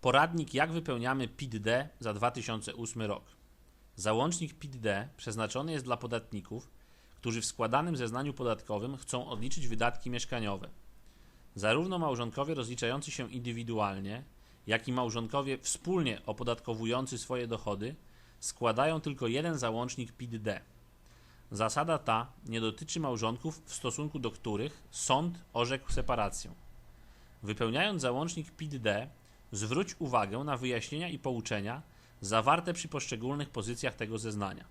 Poradnik jak wypełniamy PIT-D za 2008 rok. Załącznik PIT-D przeznaczony jest dla podatników, którzy w składanym zeznaniu podatkowym chcą odliczyć wydatki mieszkaniowe. Zarówno małżonkowie rozliczający się indywidualnie, jak i małżonkowie wspólnie opodatkowujący swoje dochody składają tylko jeden załącznik PIT-D. Zasada ta nie dotyczy małżonków, w stosunku do których sąd orzekł separację. Wypełniając załącznik PIT-D, zwróć uwagę na wyjaśnienia i pouczenia zawarte przy poszczególnych pozycjach tego zeznania.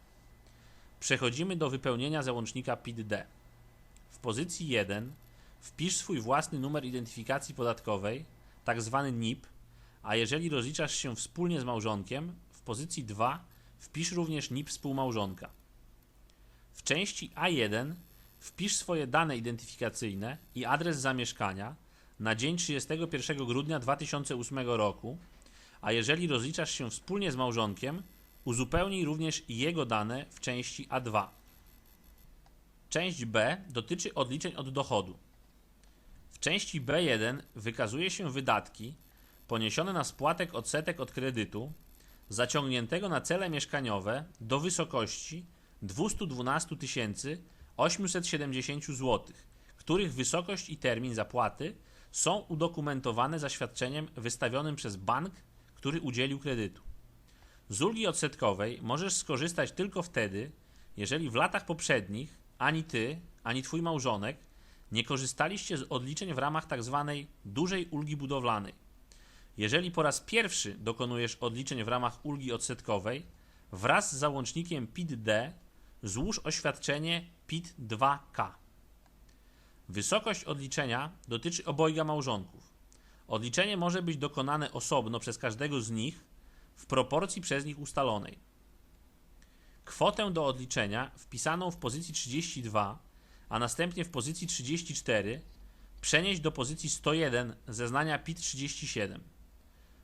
Przechodzimy do wypełnienia załącznika PIT-D. W pozycji 1 wpisz swój własny numer identyfikacji podatkowej, tak zwany NIP, a jeżeli rozliczasz się wspólnie z małżonkiem, w pozycji 2 wpisz również NIP współmałżonka. W części A1 wpisz swoje dane identyfikacyjne i adres zamieszkania na dzień 31 grudnia 2008 roku, a jeżeli rozliczasz się wspólnie z małżonkiem, uzupełnij również jego dane w części A2. Część B dotyczy odliczeń od dochodu. W części B1 wykazuje się wydatki poniesione na spłatek odsetek od kredytu zaciągniętego na cele mieszkaniowe do wysokości 212 870 zł, których wysokość i termin zapłaty są udokumentowane zaświadczeniem wystawionym przez bank, który udzielił kredytu. Z ulgi odsetkowej możesz skorzystać tylko wtedy, jeżeli w latach poprzednich ani ty, ani twój małżonek nie korzystaliście z odliczeń w ramach tzw. dużej ulgi budowlanej. Jeżeli po raz pierwszy dokonujesz odliczeń w ramach ulgi odsetkowej, wraz z załącznikiem PIT-D złóż oświadczenie PIT-2K. Wysokość odliczenia dotyczy obojga małżonków. Odliczenie może być dokonane osobno przez każdego z nich w proporcji przez nich ustalonej. Kwotę do odliczenia wpisaną w pozycji 32, a następnie w pozycji 34 przenieść do pozycji 101 zeznania PIT 37.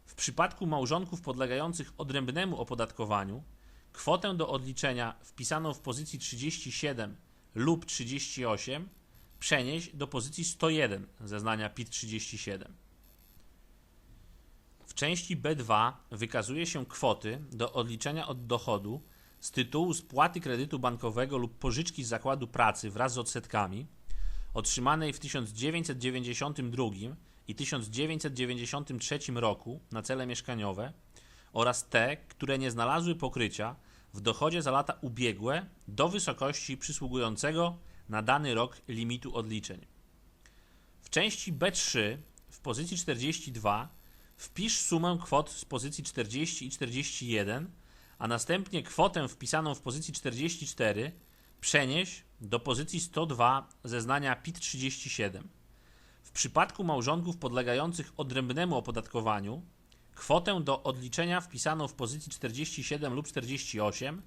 W przypadku małżonków podlegających odrębnemu opodatkowaniu kwotę do odliczenia wpisaną w pozycji 37 lub 38 przenieść do pozycji 101 zeznania PIT 37. W części B2 wykazuje się kwoty do odliczenia od dochodu z tytułu spłaty kredytu bankowego lub pożyczki z zakładu pracy wraz z odsetkami otrzymanej w 1992 i 1993 roku na cele mieszkaniowe oraz te, które nie znalazły pokrycia w dochodzie za lata ubiegłe do wysokości przysługującego na dany rok limitu odliczeń. W części B3 w pozycji 42 wpisz sumę kwot z pozycji 40 i 41, a następnie kwotę wpisaną w pozycji 44 przenieś do pozycji 102 zeznania PIT 37. W przypadku małżonków podlegających odrębnemu opodatkowaniu kwotę do odliczenia wpisaną w pozycji 47 lub 48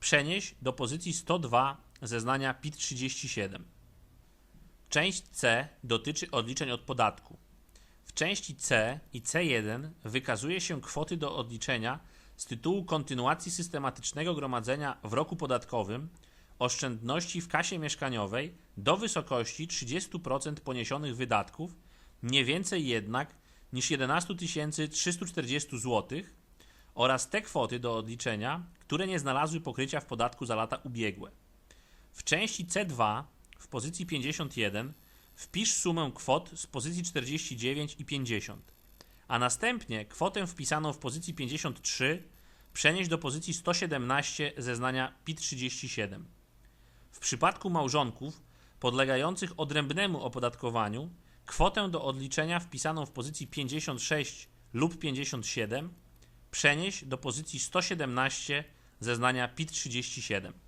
przenieś do pozycji 102 zeznania PIT 37. Część C dotyczy odliczeń od podatku. W części C i C1 wykazuje się kwoty do odliczenia z tytułu kontynuacji systematycznego gromadzenia w roku podatkowym oszczędności w kasie mieszkaniowej do wysokości 30% poniesionych wydatków, nie więcej jednak niż 11 340 zł oraz te kwoty do odliczenia, które nie znalazły pokrycia w podatku za lata ubiegłe. W części C2 w pozycji 51 wpisz sumę kwot z pozycji 49 i 50, a następnie kwotę wpisaną w pozycji 53 przenieść do pozycji 117 zeznania PIT 37. W przypadku małżonków podlegających odrębnemu opodatkowaniu kwotę do odliczenia wpisaną w pozycji 56 lub 57 przenieść do pozycji 117 zeznania PIT 37.